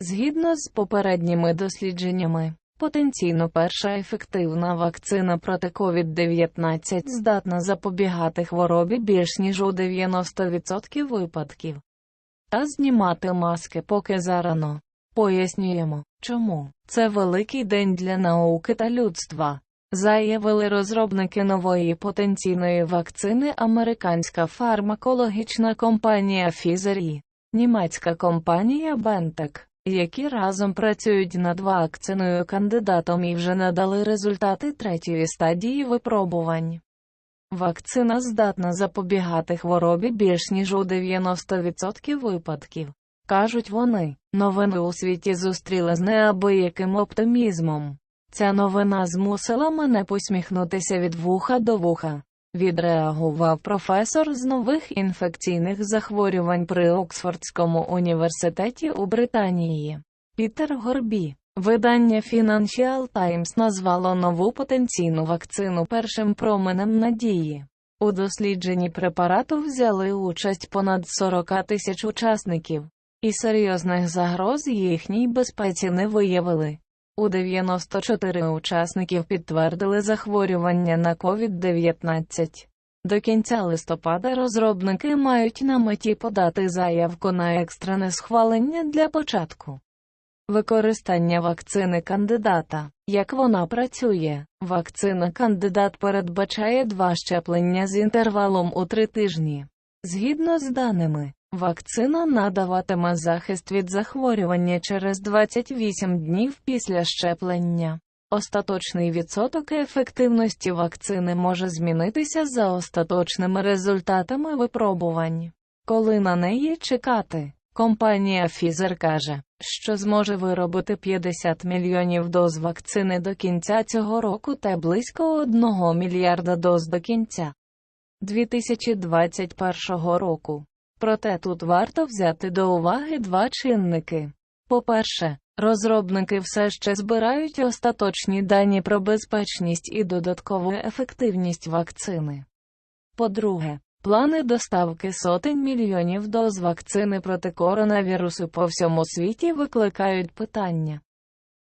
Згідно з попередніми дослідженнями, потенційно перша ефективна вакцина проти COVID-19 здатна запобігати хворобі більш ніж у 90% випадків. Та знімати маски поки зарано. Пояснюємо, чому. Це великий день для науки та людства. Заявили розробники нової потенційної вакцини американська фармакологічна компанія Pfizer і німецька компанія BioNTech, які разом працюють над вакциною кандидатом і вже надали результати третьої стадії випробувань. Вакцина здатна запобігати хворобі більш ніж у 90% випадків. Кажуть вони, новини у світі зустріли з неабияким оптимізмом. Ця новина змусила мене посміхнутися від вуха до вуха. Відреагував професор з нових інфекційних захворювань при Оксфордському університеті у Британії. Пітер Горбі. Видання Financial Times назвало нову потенційну вакцину першим променем надії. У дослідженні препарату взяли участь понад 40 тисяч учасників, і серйозних загроз їхній безпеці не виявили. У 94 учасників підтвердили захворювання на COVID-19. До кінця листопада розробники мають на меті подати заявку на екстрене схвалення для початку. Використання вакцини кандидата. Як вона працює? Вакцина кандидат передбачає два щеплення з інтервалом у три тижні. Згідно з даними, вакцина надаватиме захист від захворювання через 28 днів після щеплення. Остаточний відсоток ефективності вакцини може змінитися за остаточними результатами випробувань. Коли на неї чекати? Компанія Pfizer каже, що зможе виробити 50 мільйонів доз вакцини до кінця цього року та близько 1 мільярда доз до кінця 2021 року. Проте тут варто взяти до уваги два чинники. По-перше, розробники все ще збирають остаточні дані про безпечність і додаткову ефективність вакцини. По-друге, Плани доставки сотень мільйонів доз вакцини проти коронавірусу по всьому світі викликають питання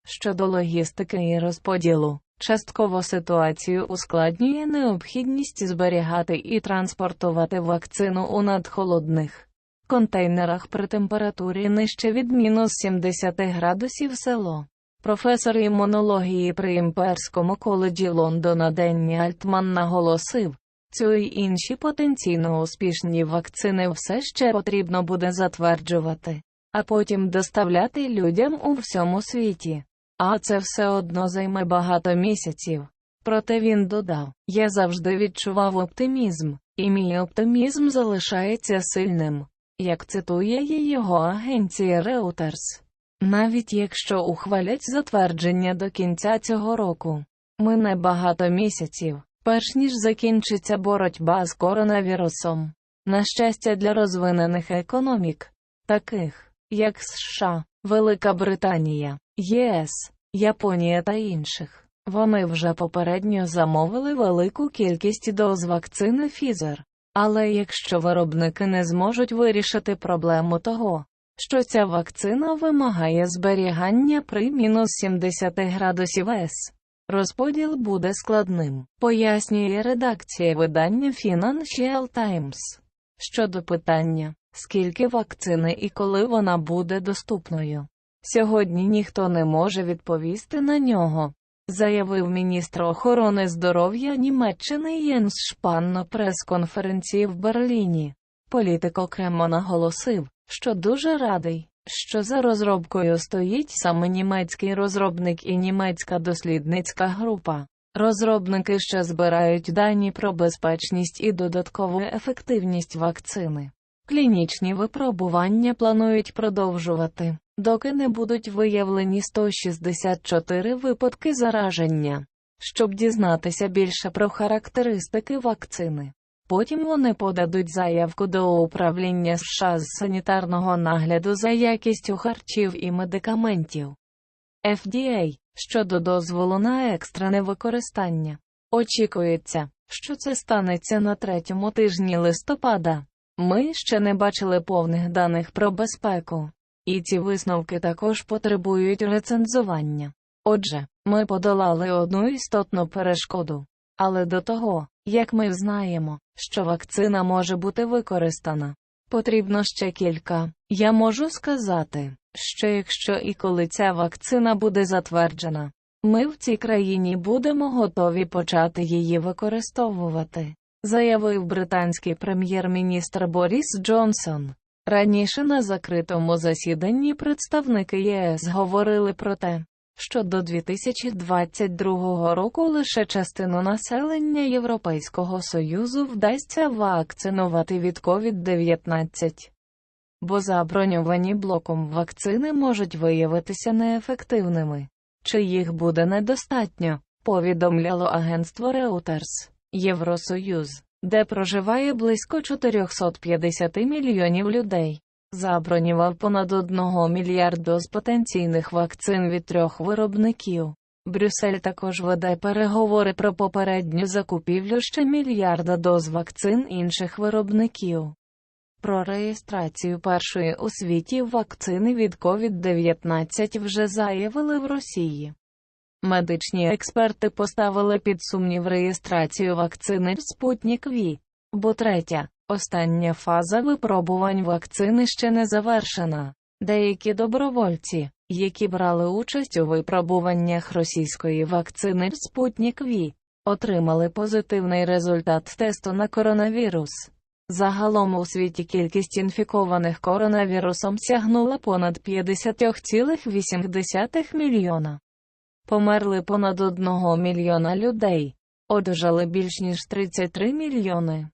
щодо логістики і розподілу. Частково ситуацію ускладнює необхідність зберігати і транспортувати вакцину у надхолодних контейнерах при температурі нижче від мінус 70 градусів село. Професор імунології при імперському коледжі Лондона Денні Альтман наголосив, Цю й інші потенційно успішні вакцини все ще потрібно буде затверджувати, а потім доставляти людям у всьому світі. А це все одно займе багато місяців. Проте він додав: Я завжди відчував оптимізм, і мій оптимізм залишається сильним, як цитує її його агенція Reuters. Навіть якщо ухвалять затвердження до кінця цього року, мине багато місяців перш ніж закінчиться боротьба з коронавірусом. На щастя, для розвинених економік, таких як США, Велика Британія, ЄС, Японія та інших, вони вже попередньо замовили велику кількість доз вакцини Pfizer. Але якщо виробники не зможуть вирішити проблему того, що ця вакцина вимагає зберігання при мінус 70 градусів С, Розподіл буде складним, пояснює редакція видання Financial Times. Щодо питання, скільки вакцини і коли вона буде доступною. Сьогодні ніхто не може відповісти на нього, заявив міністр охорони здоров'я Німеччини Єнс Шпан на прес-конференції в Берліні. Політик окремо наголосив, що дуже радий, що за розробкою стоїть саме німецький розробник і німецька дослідницька група. Розробники ще збирають дані про безпечність і додаткову ефективність вакцини. Клінічні випробування планують продовжувати, доки не будуть виявлені 164 випадки зараження. Щоб дізнатися більше про характеристики вакцини. Потім вони подадуть заявку до управління США з санітарного нагляду за якістю харчів і медикаментів FDA щодо дозволу на екстрене використання. Очікується, що це станеться на третьому тижні листопада. Ми ще не бачили повних даних про безпеку І ці висновки також потребують рецензування. Отже, ми подолали одну істотну перешкоду. Але до того, як ми знаємо, що вакцина може бути використана, потрібно ще кілька. Я можу сказати, що якщо і коли ця вакцина буде затверджена, ми в цій країні будемо готові почати її використовувати, заявив британський прем'єр-міністр Боріс Джонсон. Раніше на закритому засіданні представники ЄС говорили про те, що до 2022 року лише частину населення Європейського Союзу вдасться вакцинувати від COVID-19. Бо заброньовані блоком вакцини можуть виявитися неефективними. Чи їх буде недостатньо, повідомляло агентство Reuters, Євросоюз, де проживає близько 450 мільйонів людей. Забронював понад 1 мільярд доз потенційних вакцин від трьох виробників. Брюссель також веде переговори про попередню закупівлю ще мільярда доз вакцин інших виробників. Про реєстрацію першої у світі вакцини від COVID-19 вже заявили в Росії. Медичні експерти поставили під сумнів реєстрацію вакцини Спутник Ві, бо третя, остання фаза випробувань вакцини ще не завершена. Деякі добровольці, які брали участь у випробуваннях російської вакцини Спутник Ві, отримали позитивний результат тесту на коронавірус. Загалом у світі кількість інфікованих коронавірусом сягнула понад 50,8 мільйона. Померли понад 1 мільйона людей, одужали більш ніж 33 мільйони.